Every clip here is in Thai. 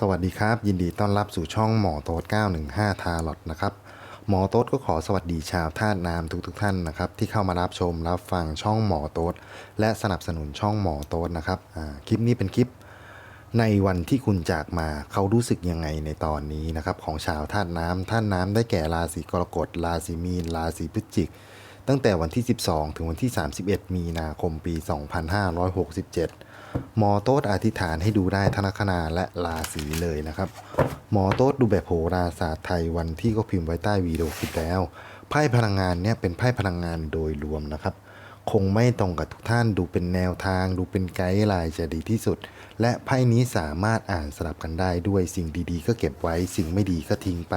สวัสดีครับ ยินดีต้อนรับสู่ช่องหมอโต๊ด915 ทาร์ลอตนะครับ หมอโต๊ดก็ขอสวัสดีชาวธาตุน้ำทุกๆทท่านนะครับ ที่เข้ามารับชมรับฟังช่องหมอโต๊ดและสนับสนุนช่องหมอโต๊ดนะครับคลิปนี้เป็นคลิป ในวันที่คุณจากมาเขารู้สึกยังไงในตอนนี้นะครับ ของชาวธาตุน้ำธาตุน้ำได้แก่ราศีกรกฎราศีมีนราศีพฤศจิก ตั้งแต่วันที่ 12 ถึงวันที่ 31 มีนาคมปี 2567 หมอโต๊ดอธิษฐานให้ดูได้ธนคนาและราศีเลยนะครับ หมอโต๊ดดูแบบโหราศาสตร์ไทยวันที่ก็พิมพ์ไว้ใต้วีดีโอคลิปแล้วไพ่พลังงานเนี่ยเป็นไพ่พลังงานโดยรวมนะครับ คงไม่ตรงกับทุกท่านดูเป็นแนวทาง ดูเป็นไกด์ไลน์จะดีที่สุด และไพ่นี้สามารถอ่านสลับกันได้ด้วยสิ่งดีๆ ก็เก็บไว้สิ่งไม่ดีก็ทิ้งไป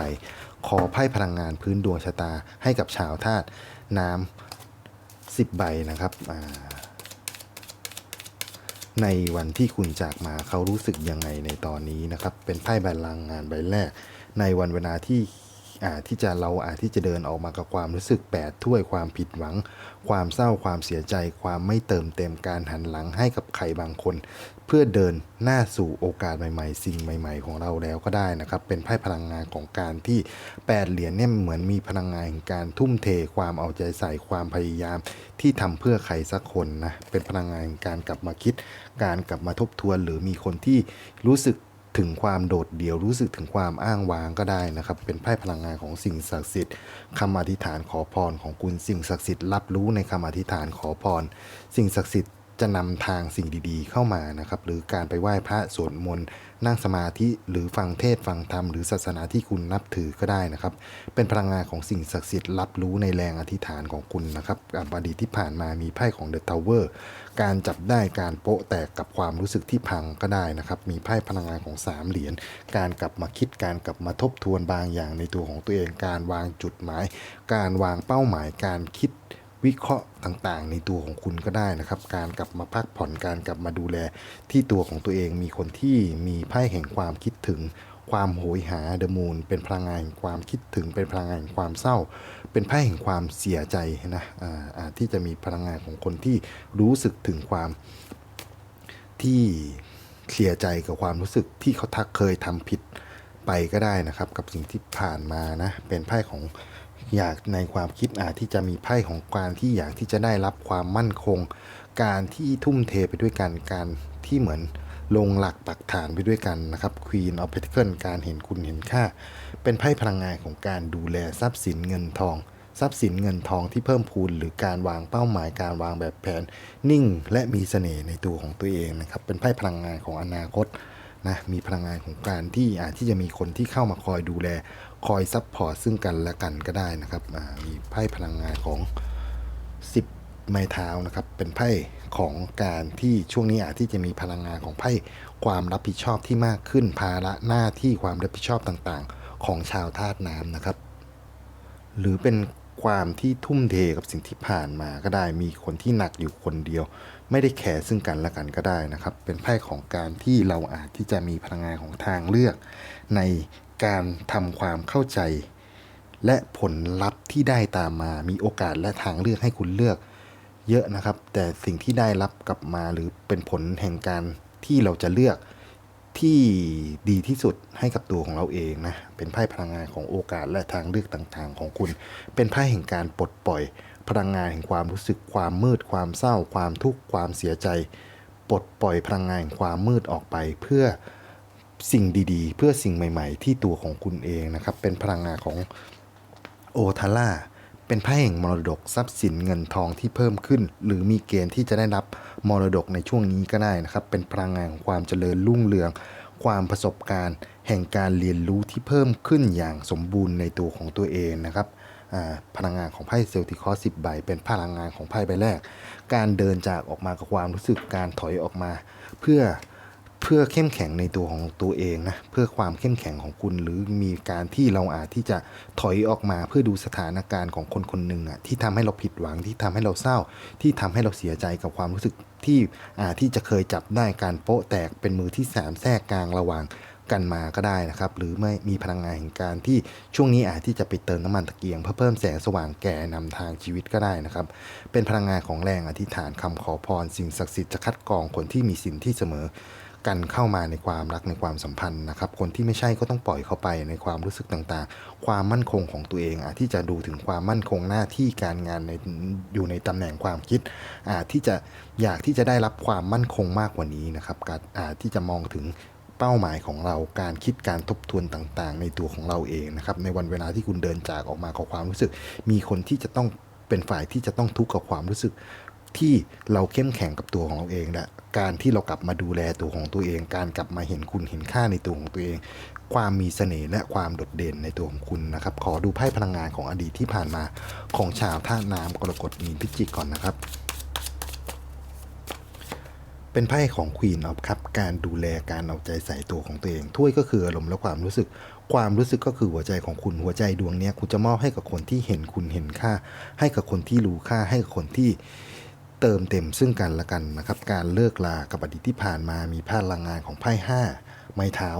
ขอไพ่พลังงานพื้นดวงชะตาให้กับชาวธาตุน้ำสิบใบนะครับอ่า ในวันที่คุณจากมาเขารู้สึกยังไงในตอนนี้นะครับ เป็นไพ่พลังงานใบแรก ในวันเวลาที่อาจที่จะเราอาจที่จะเดินออกมากับความรู้สึกแปดถ้วยความผิดหวัง ความเศร้าความเสียใจ ความไม่เติมเต็มการหันหลังให้กับใครบางคน เพื่อเดินหน้าสู่โอกาสใหม่ๆ สิ่งใหม่ ๆ ของเราแล้วก็ได้นะครับ เป็นไพ่พลังงานของการที่แปดเหรียญเนี่ยเหมือนมีพลังงานแห่งการทุ่มเทความเอาใจใส่ความพยายาม ที่ทำเพื่อใครสักคนนะเป็นพลังงานแห่งการกลับมาคิด การกลับมาทบทวน หรือมีคนที่รู้สึกถึงความโดดเดี่ยวรู้สึกถึงความอ้างว้างก็ได้นะครับ เป็นไพ่พลังงานของสิ่งศักดิ์สิทธิ์คำอธิษฐานขอพรของคุณสิ่งศักดิ์สิทธิ์รับรู้ในคำอธิษฐานขอพร สิ่งศักดิ์สิทธิ์ จะนำทางสิ่งดีๆ เข้ามานะครับ หรือการไปไหว้พระสวดมนต์นั่งสมาธิหรือฟังเทศฟังธรรมหรือศาสนาที่คุณนับถือก็ได้นะครับ เป็นพลังงานของสิ่งศักดิ์สิทธิ์รับรู้ในแรงอธิษฐานของคุณนะครับอดีตที่ผ่านมามีไพ่ของเดอะทาวเวอร์การจับได้การโปะแตกกับความรู้สึกที่พังก็ได้นะครับ มีไพ่พลังงานของสามเหรียญการกลับมาคิดการกลับมาทบทวนบางอย่างในตัวของตัวเองการวางจุดหมาย การวางเป้าหมายการคิด วิเคราะห์ต่างๆ ในตัวของคุณก็ได้นะครับ การกลับมาพักผ่อนการกลับมาดูแล ที่ตัวของตัวเองมีคนที่มีไพ่แห่งความคิดถึง ความโหยหาเดมูนเป็นพลังงานความคิดถึงเป็นพลังงานความเศร้า เป็นไพ่แห่งความเสียใจนะอ่าที่จะมีพลังงานของคนที่รู้สึกถึงความที่เคลียร์ใจกับความรู้สึกที่เขาทักเคยทำผิดไปก็ได้นะครับ กับสิ่งที่ผ่านมานะเป็นไพ่ของ อยากในความคิดอาจที่จะมีไพ่ของการที่อยากที่จะได้รับความมั่นคง การที่ทุ่มเทไปด้วยกันการที่เหมือนลงหลักปักฐานไปด้วยกันนะครับ Queen of Pentacles การเห็นคุณเห็นค่า เป็นไพ่พลังงานของการดูแลทรัพย์สินเงินทอง ทรัพย์สินเงินทองที่เพิ่มพูนหรือการวางเป้าหมายการวางแบบแผน นิ่ง และมีเสน่ห์ในตัวของตัวเองนะครับ เป็นไพ่พลังงานของอนาคตนะมีพลังงานของการที่อาจที่จะมีคนที่เข้ามาคอยดูแล คอยซัพพอร์ตซึ่งกันและกันก็ได้นะครับมีไพ่พลังงานของ 10 ไม้เท้านะครับ เป็นไพ่ของการที่ช่วงนี้อาจที่จะมีพลังงานของไพ่ความรับผิดชอบที่มากขึ้นภาระหน้าที่ความรับผิดชอบต่างๆ ของชาวธาตุน้ำนะครับ หรือเป็นความที่ทุ่มเทกับสิ่งที่ผ่านมาก็ได้มีคนที่หนักอยู่คนเดียว ไม่ได้แคร์ซึ่งกันและกันก็ได้นะครับ เป็นไพ่ของการที่เราอาจที่จะมีพลังงานของทางเลือกใน การทำความเข้าใจ และผลลัพธ์ที่ได้ตามมา มีโอกาสและทางเลือกให้คุณเลือกเยอะนะครับ แต่สิ่งที่ได้รับกลับมาหรือเป็นผลแห่งการที่เราจะเลือกที่ดีที่สุดให้กับตัวของเราเองนะ เป็นไพ่พลังงานของโอกาสและทางเลือกต่างๆ ของคุณ เป็นไพ่แห่งการปลดปล่อย พลังงานแห่งความรู้สึกความมืด ความเศร้า ความทุกข์ความเสียใจ ปลดปล่อยพลังงานแห่งความมืดออกไปเพื่อ สิ่งดีๆ เพื่อสิ่งใหม่ๆ ที่ตัวของคุณเองนะครับ เป็นพลังงานของโอทาร่าเป็นไพ่แห่งมรดกทรัพย์สินเงินทองที่เพิ่มขึ้น หรือมีเกณฑ์ที่จะได้รับมรดกในช่วงนี้ก็ได้นะครับ เป็นพลังงานของความเจริญรุ่งเรือง ความประสบการณ์ แห่งการเรียนรู้ที่เพิ่มขึ้นอย่างสมบูรณ์ในตัวของตัวเองนะครับพลังงานของไพ่เซลติคอสิบใบ เป็นพลังงานของไพ่ใบแรก การเดินจากออกมากับความรู้สึกการถอยออกมา เพื่อ เพื่อเข้มแข็งในตัวของตัวเองนะเพื่อความเข้มแข็งของคุณหรือมีการที่เราอาจที่จะถอยออกมาเพื่อดูสถานการณ์ของคนคนหนึ่งอะที่ทำให้เราผิดหวังที่ทำให้เราเศร้า ที่ทำให้เราเสียใจกับความรู้สึกที่อาจที่จะเคยจับได้การโป๊ะแตกเป็นมือที่สามแทรกกลางระหว่างกันมาก็ได้นะครับ หรือไม่มีพลังงานแห่งการที่ช่วงนี้อาจที่จะไปเติมน้ำมันตะเกียงเพื่อเพิ่มแสงสว่างแก่นำทางชีวิตก็ได้นะครับ เป็นพลังงานของแรงอธิษฐานคำขอพร สิ่งศักดิ์สิทธิ์จะคัดกรองคนที่มีสินที่เสมอ กันเข้ามาในความรักในความสัมพันธ์นะครับ คนที่ไม่ใช่ก็ต้องปล่อยเข้าไปในความรู้สึกต่างๆ ความมั่นคงของตัวเองอาที่จะดูถึงความมั่นคงหน้าที่การงานในอยู่ในตำแหน่งความคิดอาที่จะอยากที่จะได้รับความมั่นคงมากกว่านี้นะครับการอาที่จะมองถึงเป้าหมายของเราการคิดการทบทวนต่างๆ ในตัวของเราเองนะครับในวันเวลาที่คุณเดินจากออกมากับความรู้สึก มีคนที่จะต้องเป็นฝ่ายที่จะต้องทุกข์กับความรู้สึก ที่เราเข้มแข็งกับตัวของเราเองและการที่เรากลับมาดูแลตัวของตัวเอง การกลับมาเห็นคุณเห็นค่าในตัวของตัวเอง ความมีเสน่ห์และความโดดเด่นในตัวของคุณนะครับ ขอดูไพ่พลังงานของอดีตที่ผ่านมาของชาวธาน้ำกรกฎมีนพิจิกก่อนนะครับ เป็นไพ่ของ Queen of Cup การดูแลการเอาใจใส่ตัวของตัวเองถ้วยก็คืออารมณ์และความรู้สึกความรู้สึกก็คือหัวใจของคุณหัวใจดวงนี้คุณจะมอบให้กับคนที่เห็นคุณเห็นค่า ให้กับคนที่รู้ค่าให้กับคนที่ เติมเต็มซึ่งกันและกันนะครับ การเลิกลากับอดีตที่ผ่านมามีพลังงานของไพ่ห้าไม้เท้า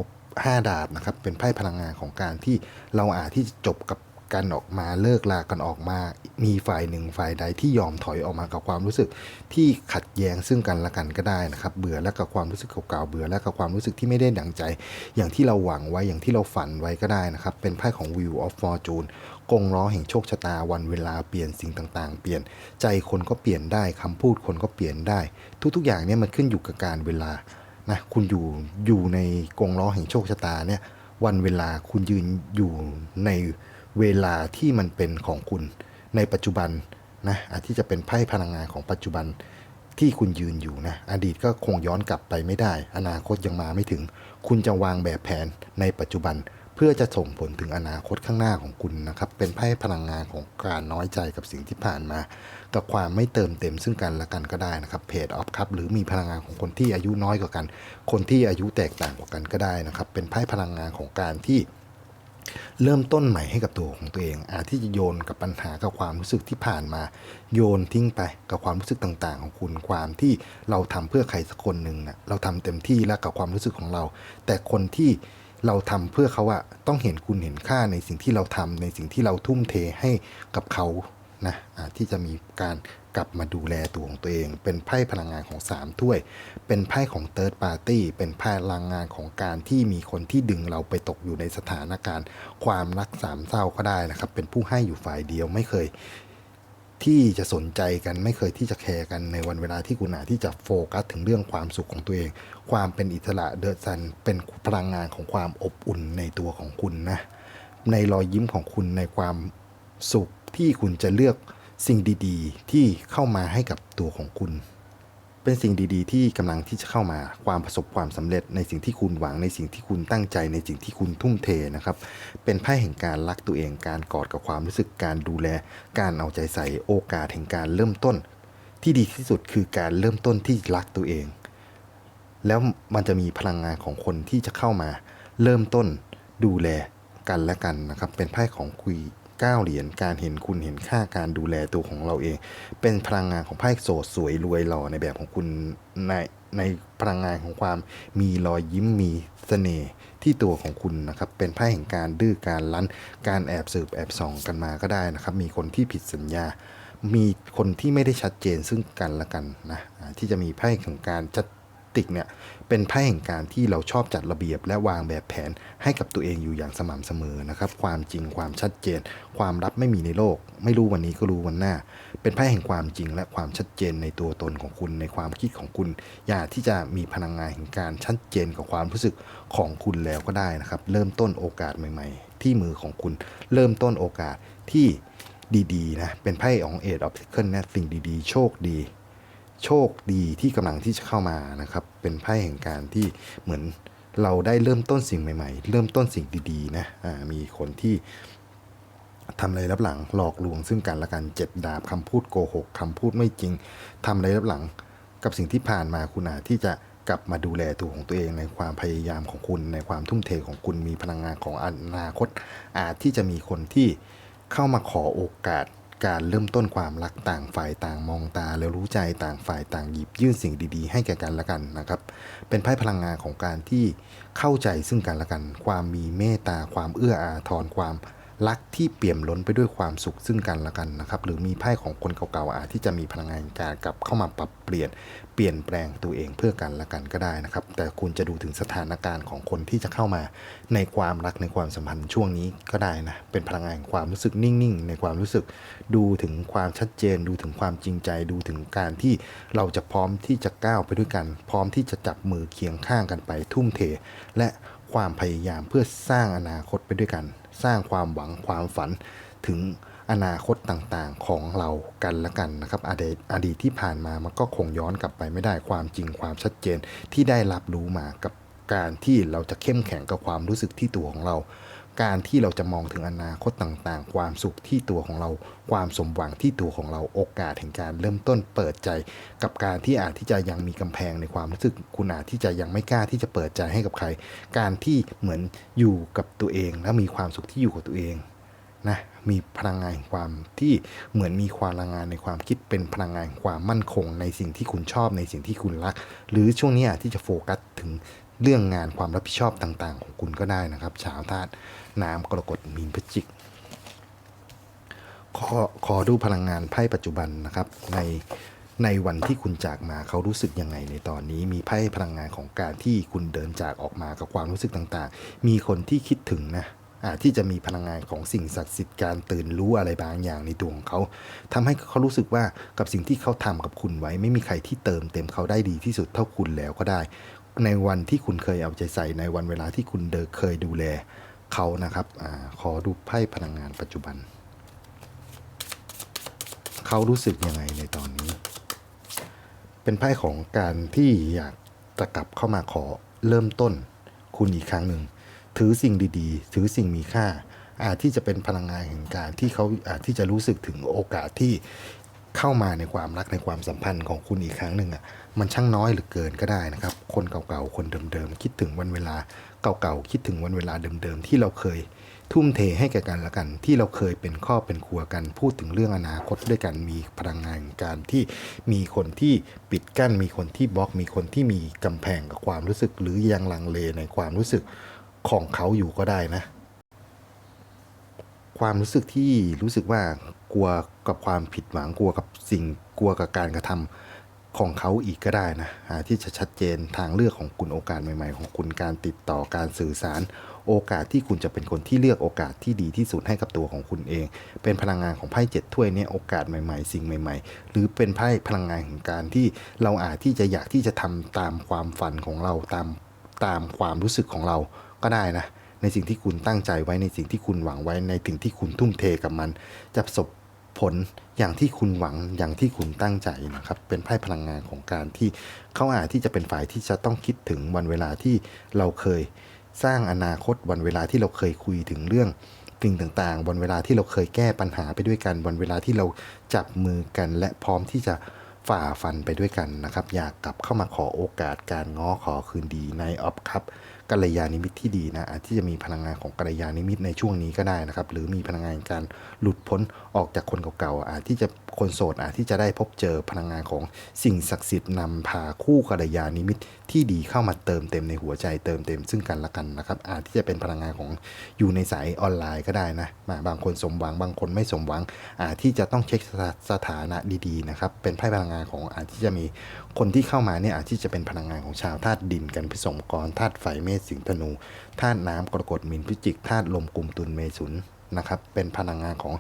ห้าดาบนะครับ เป็นไพ่พลังงานของการที่เราอาจที่จะจบกับ กันออกมาเลิกลากันออกมา มีฝ่ายหนึ่งฝ่ายใดที่ยอมถอยออกมากับความรู้สึกที่ขัดแย้งซึ่งกันและกันก็ได้นะครับ เบื่อและกับความรู้สึกเก่าๆเบื่อและกับความรู้สึกที่ไม่ได้ดังใจ อย่างที่เราหวังไว้อย่างที่เราฝันไว้ก็ได้นะครับ เป็นไพ่ของ Wheel of Fortune กงล้อแห่งโชคชะตาวันเวลาเปลี่ยนสิ่งต่างๆ เปลี่ยนใจคนก็เปลี่ยนได้คำพูดคนก็เปลี่ยนได้ ทุกๆ อย่างเนี่ยมันขึ้นอยู่กับการเวลานะคุณอยู่อยู่ในกงล้อแห่งโชคชะตาเนี่ยวันเวลาคุณยืนอยู่ใน เวลาที่มันเป็นของคุณในปัจจุบันนะอาจที่จะเป็นไพ่พลังงานของปัจจุบันที่คุณยืนอยู่นะอดีตก็คงย้อนกลับไปไม่ได้ อนาคตยังมาไม่ถึง คุณจะวางแบบแผนในปัจจุบัน เพื่อจะส่งผลถึงอนาคตข้างหน้าของคุณนะครับ เป็นไพ่พลังงานของการน้อยใจกับสิ่งที่ผ่านมา กับความไม่เติมเต็มซึ่งกันและกันก็ได้นะครับเพจออฟครับหรือมีพลังงานของคนที่อายุน้อยกว่ากัน คนที่อายุแตกต่างกว่ากันก็ได้นะครับ เป็นไพ่พลังงานของการที่ เริ่มต้นใหม่ให้กับตัวของตัวเอง อาจที่จะโยนกับปัญหากับความรู้สึกที่ผ่านมา โยนทิ้งไปกับความรู้สึกต่างๆ ของคุณความที่เราทำเพื่อใครสักคนหนึ่งนะเราทำเต็มที่แล้วกับความรู้สึกของเรา แต่คนที่เราทำเพื่อเขาอะต้องเห็นคุณเห็นค่าในสิ่งที่เราทำในสิ่งที่เราทุ่มเทให้กับเขา นะที่จะมีการกลับมาดูแลตัวของตัวเอง เป็นไพ่พลังงานของสามถ้วย เป็นไพ่ของ Third Party เป็นไพ่พลังงานของการที่มีคนที่ดึงเราไปตกอยู่ในสถานการณ์ ความรักสามเศร้าก็ได้นะครับ เป็นผู้ให้อยู่ฝ่ายเดียวไม่เคยที่จะสนใจกันไม่เคยที่จะแคร์กันในวันเวลาที่คุณอาจที่จะโฟกัสถึงเรื่องความสุขของตัวเอง ความเป็นอิสระเดอะซันเป็นพลังงานของความอบอุ่นในตัวของคุณนะในรอยยิ้มของคุณในความสุข ที่คุณจะเลือกสิ่งดีๆ ที่เข้ามาให้กับตัวของคุณ เป็นสิ่งดีๆ ที่กำลังที่จะเข้ามาความประสบความสำเร็จในสิ่งที่คุณหวังในสิ่งที่คุณตั้งใจในสิ่งที่คุณทุ่มเทนะครับ เป็นไพ่แห่งการรักตัวเอง การกอดกับความรู้สึกการดูแล การเอาใจใส่โอกาสแห่งการเริ่มต้น ที่ดีที่สุดคือการเริ่มต้นที่รักตัวเอง แล้วมันจะมีพลังงานของคนที่จะเข้ามา เริ่มต้นดูแลกันและกันนะครับ เป็นไพ่ของคุย เก้าเหรียญการเห็นคุณเห็นค่าการดูแลตัวของเราเอง เป็นพลังงานของไพ่โสดสวยรวยหล่อในแบบของคุณในในพลังงานของความมีรอยยิ้มมีเสน่ห์ที่ตัวของคุณนะครับ เป็นไพ่แห่งการดื้อการลั้น การแอบสืบแอบส่องกันมาก็ได้นะครับ มีคนที่ผิดสัญญา มีคนที่ไม่ได้ชัดเจนซึ่งกันและกันนะที่จะมีไพ่ของการชัด ติกเนี่ยเป็นไพ่แห่งการที่เราชอบจัดระเบียบ และวางแบบแผนให้กับตัวเองอยู่อย่างสม่ำเสมอนะครับ ความจริงความชัดเจน ความลับไม่มีในโลก ไม่รู้วันนี้ก็รู้วันหน้า เป็นไพ่แห่งความจริงและความชัดเจนในตัวตนของคุณในความคิดของคุณ อย่าที่จะมีพลังงานแห่งการชัดเจนกับความรู้สึกของคุณแล้วก็ได้นะครับ เริ่มต้นโอกาสใหม่ ๆ ที่มือของคุณ เริ่มต้นโอกาสที่ดีๆนะเป็นไพ่ของเอ็ดออฟเคิลนะสิ่งดีๆ โชคดี โชคดีที่กำลังที่จะเข้ามานะครับ เป็นไพ่แห่งการที่เหมือนเราได้เริ่มต้นสิ่งใหม่ ๆ เริ่มต้นสิ่งดีๆนะมีคนที่ทำอะไรรับหลังหลอกลวงซึ่งกันและกันเจ็ดดาบคำพูดโกหกคำพูดไม่จริงทำอะไรรับหลัง กับสิ่งที่ผ่านมาคุณอาจที่จะกลับมาดูแลตัวของตัวเองในความพยายามของคุณในความทุ่มเทของคุณมีพลังงานของอนาคต อาจที่จะมีคนที่เข้ามาขอโอกาส การเริ่มต้นความรักต่างฝ่ายต่างมองตา แล้วรู้ใจต่างฝ่ายต่างหยิบยื่นสิ่งดีๆ ให้แก่กันและกันนะครับ เป็นไพ่พลังงานของการที่เข้าใจซึ่งกันและกัน ความมีเมตตาความเอื้ออาทรความ รักที่เปี่ยมล้นไปด้วยความสุขซึ่งกันและกันนะครับ หรือมีไพ่ของคนเก่าๆอาจที่จะมีพลังงานการกลับเข้ามาปรับเปลี่ยนเปลี่ยนแปลงตัวเองเพื่อกันและกันก็ได้นะครับ แต่คุณจะดูถึงสถานการณ์ของคนที่จะเข้ามาในความรักในความสัมพันธ์ช่วงนี้ก็ได้นะ เป็นพลังงานความรู้สึกนิ่งๆ ในความรู้สึก ดูถึงความชัดเจน ดูถึงความจริงใจ ดูถึงการที่เราจะพร้อมที่จะก้าวไปด้วยกัน พร้อมที่จะจับมือเคียงข้างกันไปทุ่มเท และ ความพยายามเพื่อสร้างอนาคตไปด้วยกัน สร้างความหวังความฝันถึงอนาคตต่างๆของเรากันละกันนะครับอดีตอดีตที่ผ่านมามันก็คงย้อนกลับไปไม่ได้ความจริงความชัดเจนที่ได้รับรู้มากับการที่เราจะเข้มแข็งกับความรู้สึกที่ตัวของเรา การที่เราจะมองถึงอนาคตต่างๆ ความสุขที่ตัวของเรา ความสมหวังที่ตัวของเราโอกาสแห่งการเริ่มต้นเปิดใจ กับการที่อาจที่จะยังมีกำแพงในความรู้สึก คุณอาจที่จะยังไม่กล้าที่จะเปิดใจให้กับใคร การที่เหมือนอยู่กับตัวเอง และมีความสุขที่อยู่กับตัวเองนะมีพลังงานความที่เหมือนมีความพลังงานในความคิดเป็นพลังงานความมั่นคง ในสิ่งที่คุณชอบในสิ่งที่คุณรัก หรือช่วงนี้อาจที่จะโฟกัสถึง เรื่องงานความรับผิดชอบต่างๆ ของคุณก็ได้นะครับ ชาวธาตุน้ำกรกฎมีนพฤศจิกขอขอดูพลังงานไพ่ปัจจุบันนะครับในในวันที่คุณจากมาเขารู้สึกยังไงในตอนนี้ มีไพ่พลังงานของการที่คุณเดินจากออกมากับความรู้สึกต่างๆ มีคนที่คิดถึงนะอาจที่จะมีพลังงานของสิ่งศักดิ์สิทธิ์การตื่นรู้อะไรบางอย่างในตัวของเขาทำให้เขารู้สึกว่ากับสิ่งที่เขาทำกับคุณไว้ ไม่มีใครที่เติมเต็มเขาได้ดีที่สุดเท่าคุณแล้วก็ได้ ในวันที่คุณเคยเอาใจใส่ในวันเวลาที่คุณเดเคยดูแลเขานะครับอขอดูไพ่พลังงานปัจจุบัน เขารู้สึกยังไงในตอนนี้ เป็นไพ่ของการที่อยากจะกลับเข้ามาขอเริ่มต้น คุณอีกครั้งหนึ่ง ถือสิ่งดีๆ ถือสิ่งมีค่า อาจที่จะเป็นพลังงานแห่งการที่เขาอาจที่จะรู้สึกถึงโอกาสที่เข้ามาในความรักในความสัมพันธ์ของคุณอีกครั้งหนึ่งอะมันช่างน้อยหรือเกินก็ได้นะครับ คนเก่าๆ คนเดิมๆ คิดถึงวันเวลาเก่าๆ คิดถึงวันเวลาเดิมๆ ที่เราเคยทุ่มเทให้แก่กันและกัน ที่เราเคยเป็นครอบเป็นครัวกัน พูดถึงเรื่องอนาคตด้วยกัน มีพลังงานการที่มีคนที่ปิดกั้น มีคนที่บล็อก มีคนที่มีกำแพงกับความรู้สึก หรือยังลังเลในความรู้สึกของเขาอยู่ก็ได้นะ ความรู้สึกที่รู้สึกว่ากลัวกับความผิดหวัง กลัวกับสิ่ง กลัวกับการกระทำ ของเขาอีกก็ได้นะที่จะชัดเจนทางเลือกของคุณโอกาสใหม่ ๆ ของคุณการติดต่อการสื่อสาร โอกาสที่คุณจะเป็นคนที่เลือกโอกาสที่ดีที่สุดให้กับตัวของคุณเอง เป็นพลังงานของไพ่เจ็ดถ้วยเนี่ยโอกาสใหม่ๆ สิ่งใหม่ ๆ หรือเป็นไพ่พลังงานของการที่เราอาจที่จะอยากที่จะทำตามความฝันของเราตามตามความรู้สึกของเราก็ได้นะในสิ่งที่คุณตั้งใจไว้ในสิ่งที่คุณหวังไว้ในสิ่งที่คุณทุ่มเทกับมัน จะประสบ ผลอย่างที่คุณหวังอย่างที่คุณตั้งใจนะครับ เป็นไพ่พลังงานของการที่เขาอาจที่จะเป็นฝ่ายที่จะต้องคิดถึงวันเวลาที่เราเคยสร้างอนาคตวันเวลาที่เราเคยคุยถึงเรื่องสิ่งต่างๆ วันเวลาที่เราเคยแก้ปัญหาไปด้วยกันวันเวลาที่เราจับมือกัน และพร้อมที่จะ ฝ่าฟันไปด้วยกันนะครับ อยากกลับเข้ามาขอโอกาสการง้อขอคืนดีในออฟครับกัลยาณมิตรที่ดีนะอาจที่จะมีพลังงานของกัลยาณมิตรในช่วงนี้ก็ได้นะครับ หรือมีพลังงานการหลุดพ้นออกจากคนเก่าๆอาจที่จะคนโสดอาจที่จะได้พบเจอพลังงานของสิ่งศักดิ์สิทธิ์นำพาคู่กัลยาณมิตรที่ดีเข้ามาเติมเต็มในหัวใจเติมเต็มซึ่งกันและกันนะครับ อาจที่จะเป็นพลังงานของอยู่ในสายออนไลน์ก็ได้นะมาบางคนสมหวังบางคนไม่สมหวังอาจที่จะต้องเช็คสถาสถานะดีๆนะครับเป็นไพ่พลังงานของอาจที่จะมีคนที่เข้ามาเนี่ยอาจที่จะเป็นพลังงานของชาวธาตุดินกันพิสมกรธาตุไฟเมษสิงธนูธาตุน้ำกรกฎมินพิจิกธาตุลมกลุ่มตุลเมถุนนะครับเป็นพลังงานของ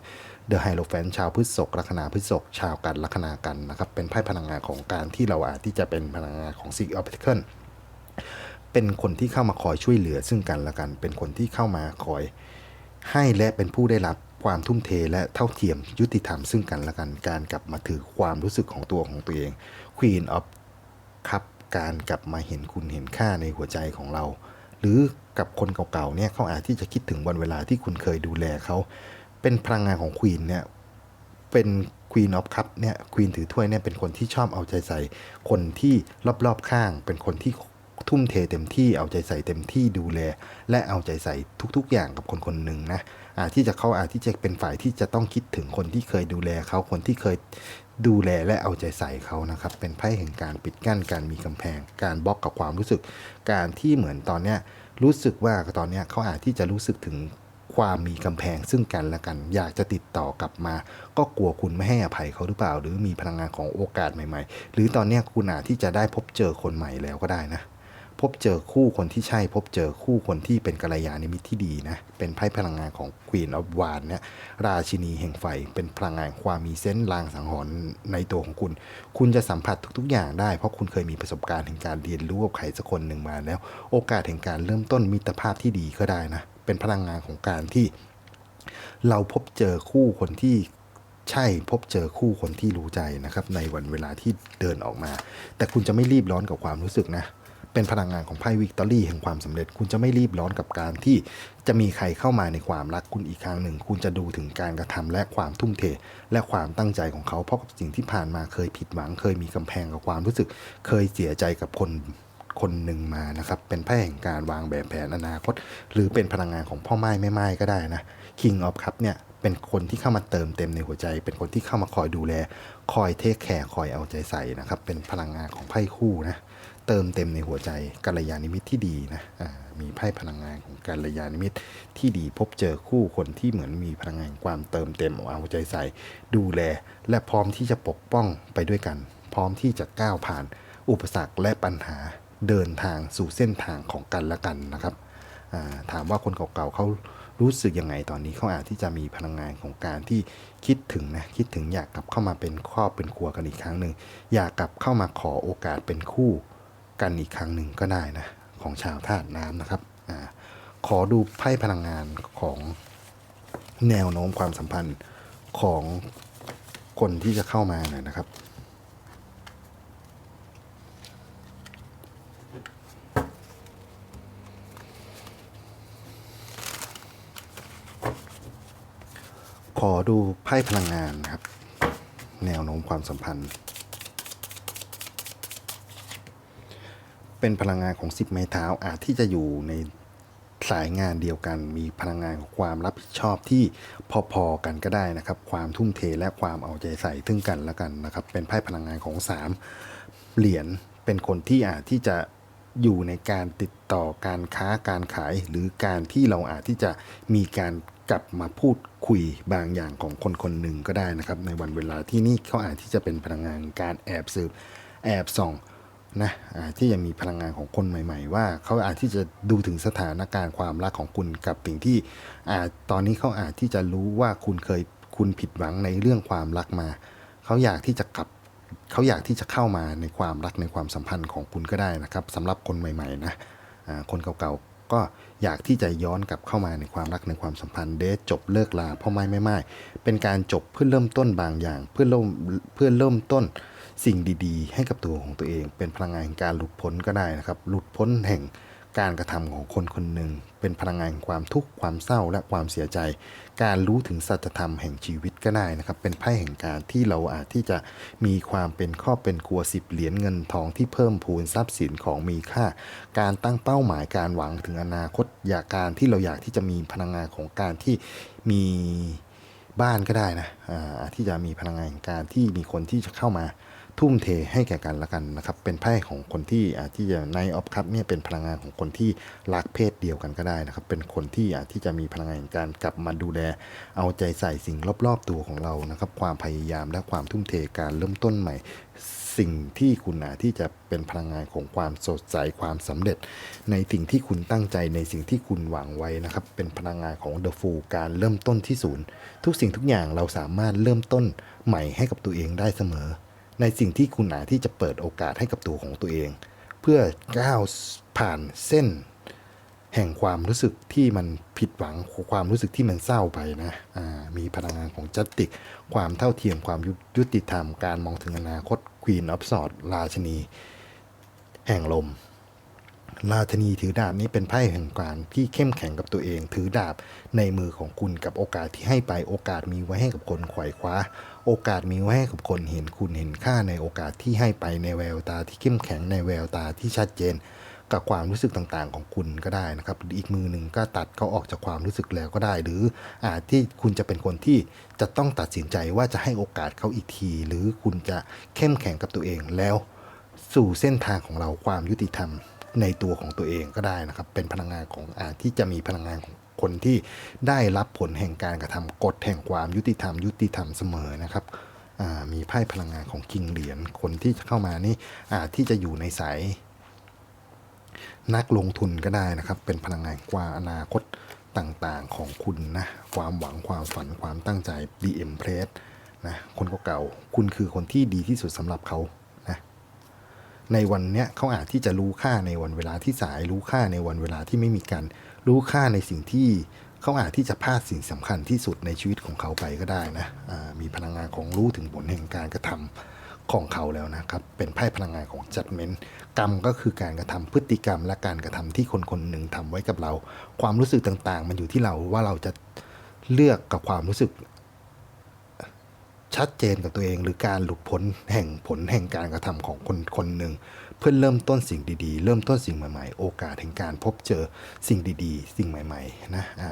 เดอะไฮโลแฟนชาวพฤษภลัคนาพฤษภชาวกันลัคนากันนะครับเป็นไพ่พลังงานของการที่เราอาจที่จะเป็นพลังงานของซิกออฟเคิลเป็นคนที่เข้ามาคอยช่วยเหลือซึ่งกันและกัน เป็นคนที่เข้ามาคอยให้และเป็นผู้ได้รับ ความทุ่มเทและเท่าเทียมยุติธรรมซึ่งกันและกันการกลับมาถือความรู้สึกของตัวของตัวเอง Queen of ครับการกลับมาเห็นคุณเห็นค่าในหัวใจของเรา หรือกับคนเก่าๆเนี่ยเขาอาจที่จะคิดถึงวันเวลาที่คุณเคยดูแลเขาเป็นพลังงานของควีนเนี่ยเป็นควีนออฟคัพเนี่ยควีนถือถ้วยเนี่ยเป็นคนที่ชอบเอาใจใส่ คนที่รอบๆข้าง เป็นคนที่ทุ่มเทเต็มที่เอาใจใส่เต็มที่ดูแล และเอาใจใส่ทุกๆอย่างกับคนคนหนึ่งนะ ที่จะเขาอาจที่จะเป็นฝ่ายที่จะต้องคิดถึงคนที่เคยดูแลเขาคนที่เคยดูแลและเอาใจใส่เขานะครับ เป็นไพ่แห่งการปิดกั้นการมีกำแพง การบล็อกกับความรู้สึก การที่เหมือนตอนเนี้ยรู้สึกว่าตอนเนี้ยเขาอาจที่จะรู้สึกถึงความมีกำแพงซึ่งกันและกัน อยากจะติดต่อกลับมา ก็กลัวคุณไม่ให้อภัยเขาหรือเปล่า หรือมีพลังงานของโอกาสใหม่ ๆ หรือตอนเนี้ยคุณอาจที่จะได้พบเจอคนใหม่แล้วก็ได้นะ พบเจอคู่คนที่ใช่ พบเจอคู่คนที่เป็นกัลยาณมิตรที่ดีนะ เป็นไพ่พลังงานของ Queen of w a n เนี่ยราชินีแห่งไฟ เป็นพลังงานความมีเซนส์ลางสังหรณ์ในตัวของคุณ คุณจะสัมผัสทุกๆ อย่างได้ เพราะคุณเคยมีประสบการณ์แห่งการเรียนรู้กับใครสักคนหนึ่งมาแล้ว โอกาสแห่งการเริ่มต้นมิตรภาพที่ดีก็ได้นะ เป็นพลังงานของการที่ เราพบเจอคู่คนที่ใช่พบเจอคู่คนที่รู้ใจนะครับในวันเวลาที่เดินออกมา แต่คุณจะไม่รีบร้อนกับความรู้สึกนะ เป็นพลังงานของไพ่วิกตอรี่แห่งความสำเร็จ คุณจะไม่รีบร้อนกับการที่จะมีใครเข้ามาในความรักคุณอีกครั้งหนึ่ง คุณจะดูถึงการกระทำและความทุ่มเท และความตั้งใจของเขาเพราะกับสิ่งที่ผ่านมาเคยผิดหวัง เคยมีกำแพงกับความรู้สึก เคยเสียใจกับคนคนหนึ่งมานะครับ เป็นไพ่แห่งการวางแบบแผนอนาคต หรือเป็นพลังงานของพ่อไม้แม่ไม้ก็ได้นะ King of Cup เนี่ยเป็นคนที่เข้ามาเติมเต็มในหัวใจ เป็นคนที่เข้ามาคอยดูแล คอยเทคแคร์คอยเอาใจใส่นะครับ เป็นพลังงานของไพ่คู่นะ เติมเต็มในหัวใจกัลยาณมิตรที่ดีนะมีไพ่พลังงานของกัลยาณมิตรที่ดีพบเจอคู่คนที่เหมือนมีพลังงานความเติมเต็มเอาใจใส่ ดูแล และพร้อมที่จะปกป้องไปด้วยกัน พร้อมที่จะก้าวผ่าน อุปสรรคและปัญหาเดินทางสู่เส้นทางของกันและกันนะครับาถามว่าคนเก่าๆเขารู้สึกยังไงตอนนี้เขาอาจที่จะมีพลังงานของการที่คิดถึงนะคิดถึงอยากกลับเข้ามาเป็นครอบเป็นครัวกันอีกครั้งหนึ่งอยากกลับเข้ามาขอโอกาสเป็นคู่ กันอีกครั้งหนึ่งก็ได้นะ ของชาวธาตุน้ำนะครับอขอดูไพ่พลังงานของแนวโน้มความสัมพันธ์ของคนที่จะเข้ามาหน่อยนะครับ ขอดูไพ่พลังงานนะครับ แนวโน้มความสัมพันธ์ เป็นพลังงานของสิบไม้เท้าอาจที่จะอยู่ในสายงานเดียวกัน มีพลังงานของความรับผิดชอบที่พอๆกันก็ได้นะครับ ความทุ่มเทและความเอาใจใส่ถึงกันและกันนะครับ เป็นไพ่พลังงานของสามเหรียญเป็นคนที่อาจที่จะอยู่ในการติดต่อการค้าการขาย หรือการที่เราอาจที่จะมีการกลับมาพูดคุยบางอย่างของคนคนหนึ่งก็ได้นะครับ ในวันเวลาที่นี่เขาอาจที่จะเป็นพลังงานการแอบสืบแอบส่อง นะที่ยังมีพลังงานของคนใหม่ ๆ ว่าเขาอาจที่จะดูถึงสถานการณ์ความรักของคุณกับสิ่งที่อาจตอนนี้เขาอาจที่จะรู้ว่าคุณเคยคุณผิดหวังในเรื่องความรักมา เขาอยากที่จะกลับเขาอยากที่จะเข้ามาในความรักในความสัมพันธ์ของคุณก็ได้นะครับสำหรับคนใหม่ๆนะคนเก่าๆก็อยากที่จะย้อนกลับเข้ามาในความรักในความสัมพันธ์เดทจบเลิกลาพ่อไม่ไม่ไม่เป็นการจบเพื่อเริ่มต้นบางอย่าง เพื่อเริ่มเพื่อเริ่มต้น สิ่งดีๆ ให้กับตัวของตัวเอง เป็นพลังงานแห่งการหลุดพ้นก็ได้นะครับ หลุดพ้นแห่งการกระทำของคนคนหนึ่ง เป็นพลังงานแห่งความทุกข์ความเศร้าและความเสียใจ การรู้ถึงสัจธรรมแห่งชีวิตก็ได้นะครับ เป็นไพ่แห่งการที่เราอาจที่จะมีความเป็นครอบเป็นครัวสิบเหรียญเงินทองที่เพิ่มพูนทรัพย์สินของมีค่า การตั้งเป้าหมายการหวังถึงอนาคตอยากการที่เราอยากที่จะมีพลังงานของการที่มีบ้านก็ได้นะอ่าที่จะมีพลังงานแห่งการที่มีคนที่จะเข้ามา ทุ่มเทให้แก่กันและกันนะครับ เป็นไพ่ของคนที่ที่จะในออฟคัพเนี่ยเป็นพลังงานของคนที่รักเพศเดียวกันก็ได้นะครับ เป็นคนที่ที่จะมีพลังงานการกลับมาดูแล เอาใจใส่สิ่งรอบๆตัวของเรานะครับ ความพยายามและความทุ่มเทการเริ่มต้นใหม่สิ่งที่คุณอาที่จะเป็นพลังงานของความสดใสความสำเร็จ ในสิ่งที่คุณตั้งใจในสิ่งที่คุณหวังไว้นะครับ เป็นพลังงานของ The Fool การเริ่มต้นที่ศูนย์ทุกสิ่งทุกอย่างเราสามารถเริ่มต้นใหม่ให้กับตัวเองได้เสมอ ในสิ่งที่คุณอาจที่จะเปิดโอกาสให้กับตัวของตัวเอง เพื่อก้าวผ่านเส้น แห่งความรู้สึกที่มันผิดหวังความรู้สึกที่มันเศร้าไปนะมีพลังงานของจัตติก ความเท่าเทียมความยุยุติธรรมการมองถึงอนาคต Queen of Swords ราชนี แห่งลมราชนีถือดาบนี้เป็นไพ่แห่งการที่เข้มแข็งกับตัวเอง ถือดาบในมือของคุณกับโอกาสที่ให้ไปโอกาสมีไว้ให้กับคนขวายคว้า โอกาสมีไว้ให้กับคนเห็นคุณเห็นค่าในโอกาสที่ให้ไปในแววตาที่เข้มแข็งในแววตาที่ชัดเจน กับความรู้สึกต่างๆ ของคุณก็ได้นะครับอีกมือหนึ่งก็ตัดเขาออกจากความรู้สึกแล้วก็ได้ หรืออาจที่คุณจะเป็นคนที่จะต้องตัดสินใจว่าจะให้โอกาสเขาอีกที หรือคุณจะเข้มแข็งกับตัวเองแล้ว สู่เส้นทางของเราความยุติธรรมในตัวของตัวเองก็ได้นะครับ เป็นพลังงานของอาจที่จะมีพลังงานของ คนที่ได้รับผลแห่งการกระทำกฎแห่งความยุติธรรม ยุติธรรมเสมอนะครับมีไพ่พลังงานของกิงเหรียญคนที่เข้ามานี่อาจที่จะอยู่ในสายนักลงทุนก็ได้นะครับ เป็นพลังงานกว่าอนาคตต่างๆของคุณนะความหวังความฝันความตั้งใจ DM p r e s s นะคนเก่าๆคุณคือคนที่ดีที่สุดสำหรับเขา ในวันเนี้ยเขาอาจที่จะรู้ค่าในวันเวลาที่สาย รู้ค่าในวันเวลาที่ไม่มีกัน รู้ค่าในสิ่งที่เขาอาจที่จะพลาดสิ่งสำคัญที่สุดในชีวิตของเขาไปก็ได้นะมีพลังงานของรู้ถึงผลแห่งการกระทำของเขาแล้วนะครับ เป็นไพ่พลังงานของ judgment กรรมก็คือการกระทำพฤติกรรม และการกระทำที่คนคนหนึ่งทำไว้กับเรา ความรู้สึกต่างๆ มันอยู่ที่เราว่าเราจะเลือกกับความรู้สึก ชัดเจนกับตัวเอง หรือการหลุดพ้นแห่งผลแห่งการกระทำของคนคนหนึ่งเพื่อเริ่มต้นสิ่งดีๆ เริ่มต้นสิ่งใหม่ๆ โอกาสแห่งการพบเจอสิ่งดีๆ สิ่งใหม่ๆนะอ่า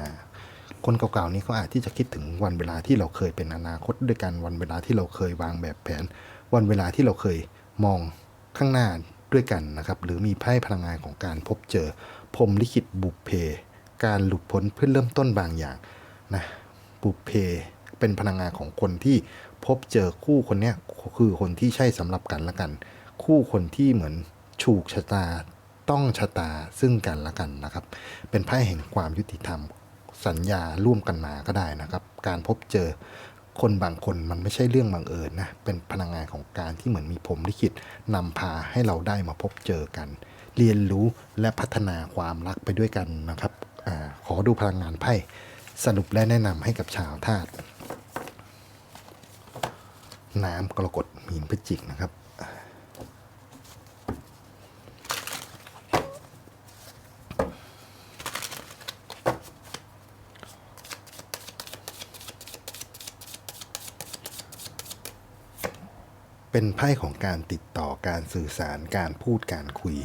คนเก่าๆนี้เขาอาจที่จะคิดถึงวันเวลาที่เราเคยเป็นอนาคตด้วยกันวันเวลาที่เราเคยวางแบบแผน วันเวลาที่เราเคยมองข้างหน้าด้วยกันนะครับหรือมีไพ่พลังงานของการพบเจอพรมลิขิตบุพเพ การหลุดพ้นเพื่อเริ่มต้นบางอย่างนะบุพเพ เป็นพลังงานของคนที่พบเจอคู่คนเนี้ยคือคนที่ใช่สำหรับกันและกัน คู่คนที่เหมือนถูกชะตาต้องชะตาซึ่งกันและกันนะครับ เป็นไพ่แห่งความยุติธรรมสัญญาร่วมกันมาก็ได้นะครับ การพบเจอคนบางคนมันไม่ใช่เรื่องบังเอิญนะเป็นพลังงานของการที่เหมือนมีพรหมลิขิตนำพาให้เราได้มาพบเจอกัน เรียนรู้และพัฒนาความรักไปด้วยกันนะครับอขอดูพลังงานไพ่สรุปและแนะนำให้กับชาวธาตุ น้ำกรกฎมีนพิจิกนะครับเป็นไพ่ของการติดต่อการสื่อสารการพูดการคุย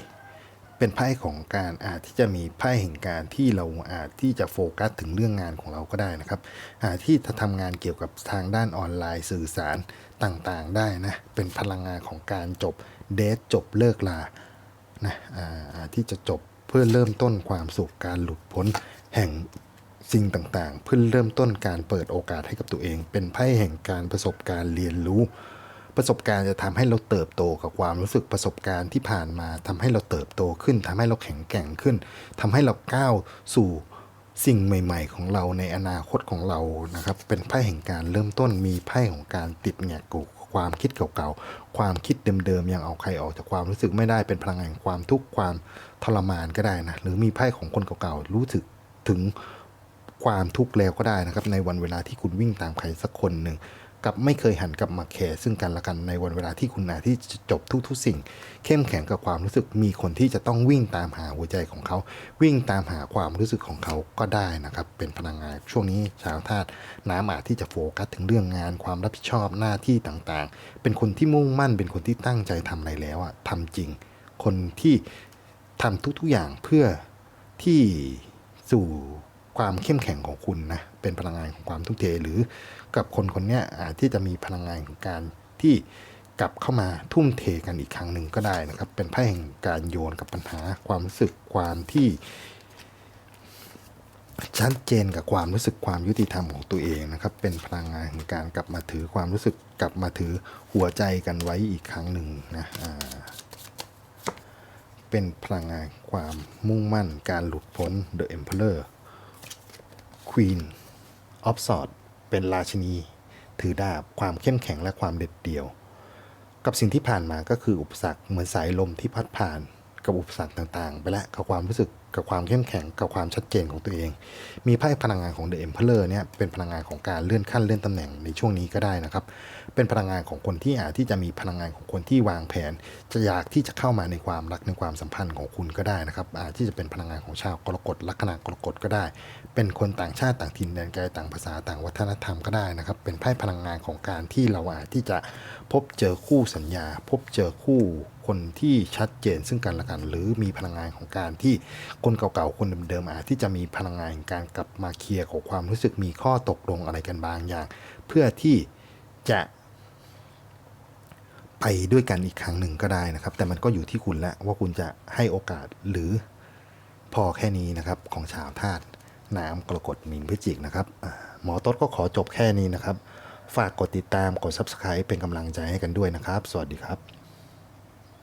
เป็นไพ่ของการอาจที่จะมีไพ่แห่งการที่เราอาจที่จะโฟกัสถึงเรื่องงานของเราก็ได้นะครับอาจที่จะทำงานเกี่ยวกับทางด้านออนไลน์สื่อสารต่างๆ ได้นะเป็นพลังงานของการจบเดทจบเลิกลานะอ่าอาจที่จะจบเพื่อเริ่มต้นความสุขการหลุดพ้นแห่งสิ่งต่างๆ เพื่อเริ่มต้นการเปิดโอกาสให้กับตัวเอง เป็นไพ่แห่งการประสบการณ์เรียนรู้ ประสบการณ์จะทำให้เราเติบโตกับความรู้สึกประสบการณ์ที่ผ่านมาทำให้เราเติบโตขึ้นทำให้เราแข็งแกร่งขึ้นทำให้เราก้าวสู่สิ่งใหม่ ๆ ของเราในอนาคตของเรานะครับ เป็นไพ่แห่งการเริ่มต้นมีไพ่ของการติดแงกกูความคิดเก่าๆ ความคิดเดิมๆ ยังเอาใครออกจากความรู้สึกไม่ได้เป็นพลังแห่งความทุกข์ความทรมานก็ได้นะ หรือมีไพ่ของคนเก่าๆ รู้สึกถึงความทุกข์แล้วก็ได้นะครับ ในวันเวลาที่คุณวิ่งตามใครสักคนหนึ่ง กับไม่เคยหันกลับมาแคร์ซึ่งกันและกันในวันเวลาที่คุณอาที่จะจบทุกๆสิ่ง เข้มแข็งกับความรู้สึกมีคนที่จะต้องวิ่งตามหาหัวใจของเขา วิ่งตามหาความรู้สึกของเขาก็ได้นะครับ เป็นพลังงานช่วงนี้ชาวธาตุน้ำอาจที่จะโฟกัสถึงเรื่องงานความรับผิดชอบหน้าที่ต่างๆ เป็นคนที่มุ่งมั่นเป็นคนที่ตั้งใจทำอะไรแล้วอะทำจริง คนที่ทำทุกๆอย่างเพื่อที่สู่ความเข้มแข็งของคุณนะเป็นพลังงานของความทุ่มเทหรือ กับคนคนนี้อาจที่จะมีพลังงานของการที่กลับเข้ามาทุ่มเทกันอีกครั้งหนึ่งก็ได้นะครับ เป็นไพ่แห่งการโยนกับปัญหาความรู้สึกความที่ ชัดเจนกับความรู้สึกความยุติธรรมของตัวเองนะครับ เป็นพลังงานของการกลับมาถือความรู้สึกกลับมาถือหัวใจกันไว้อีกครั้งหนึ่งนะอ่าเป็นพลังงานความมุ่งมั่นการหลุดพ้น The Emperor Queen of Swords เป็นราชินี ถือดาบความเข้มแข็งและความเด็ดเดี่ยว กับสิ่งที่ผ่านมาก็คืออุปสรรคเหมือนสายลมที่พัดผ่าน กับอุปสรรคต่างๆ ไปแล้วกับความรู้สึกกับความเข้มแข็งกับความชัดเจนของตัวเอง มีไพ่พลังงานของ The Emperor เนี่ยเป็นพลังงานของการเลื่อนขั้นเลื่อนตำแหน่งในช่วงนี้ก็ได้นะครับ เป็นพลังงานของคนที่อาจที่จะมีพลังงานของคนที่วางแผน จะอยากที่จะเข้ามาในความรักในความสัมพันธ์ของคุณก็ได้นะครับ อาจที่จะเป็นพลังงานของชาวกรกฎลัคนากรกฎก็ได้ เป็นคนต่างชาติต่างถิ่นแดนไกลต่างภาษาต่างวัฒนธรรมก็ได้นะครับ เป็นไพ่พลังงานของการที่เราอาจที่จะพบเจอคู่สัญญา พบเจอคู่คนที่ชัดเจนซึ่งกันและกัน หรือมีพลังงานของการที่คนเก่าๆคนเดิมๆอาจที่จะมีพลังงานของการกลับมาเคลียร์ของความรู้สึกมีข้อตกลงอะไรกันบางอย่าง เพื่อที่จะ ไปด้วยกันอีกครั้งหนึ่งก็ได้นะครับ แต่มันก็อยู่ที่คุณแล้วว่าคุณจะให้โอกาสหรือพอแค่นี้นะครับของชาวธาตุน้ำกรกฎมิงพิจิกนะครับหมอต้นก็ขอจบแค่นี้นะครับ ฝากกดติดตามกด Subscribe เป็นกำลังใจให้กันด้วยนะครับ สวัสดีครับ